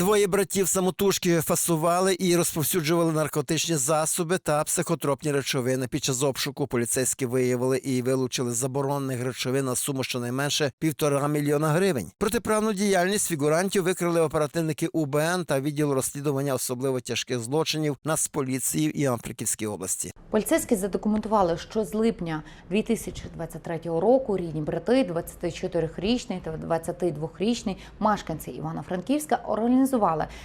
Двоє братів самотужки фасували і розповсюджували наркотичні засоби та психотропні речовини. Під час обшуку поліцейські виявили і вилучили заборонених речовин на суму щонайменше півтора мільйона гривень. Протиправну діяльність фігурантів викрили оперативники УБН та відділ розслідування особливо тяжких злочинів Нацполіції в Івано-Франківській області. Поліцейські задокументували, що з липня 2023 року рідні брати, 24-річний та 22-річний мешканці Івано-Франківська організували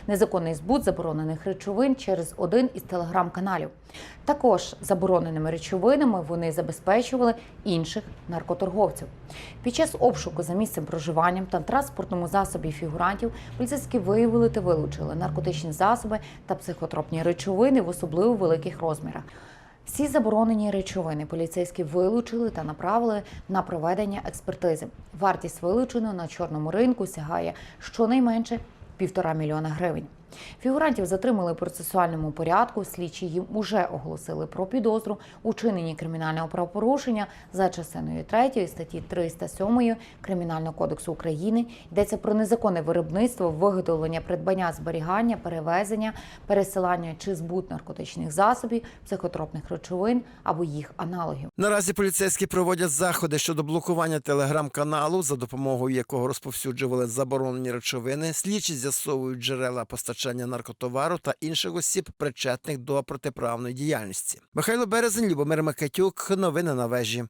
незаконний збут заборонених речовин через один із телеграм-каналів. Також забороненими речовинами вони забезпечували інших наркоторговців. Під час обшуку за місцем проживання та транспортному засобі фігурантів поліцейські виявили та вилучили наркотичні засоби та психотропні речовини в особливо великих розмірах. Всі заборонені речовини поліцейські вилучили та направили на проведення експертизи. Вартість вилученого на чорному ринку сягає щонайменше півтора мільйона гривень. Фігурантів затримали в процесуальному порядку. Слідчі їм уже оголосили про підозру у чиненні кримінального правопорушення за частиною 3 статті 307 Кримінального кодексу України. Йдеться про незаконне виробництво, виготовлення, придбання, зберігання, перевезення, пересилання чи збут наркотичних засобів, психотропних речовин або їх аналогів. Наразі поліцейські проводять заходи щодо блокування телеграм-каналу, за допомогою якого розповсюджували заборонені речовини. Слідчі з'ясовують джерела постачання наркотовару та інших осіб, причетних до протиправної діяльності. Михайло Березень, Любомир Микитюк. Новини на вежі.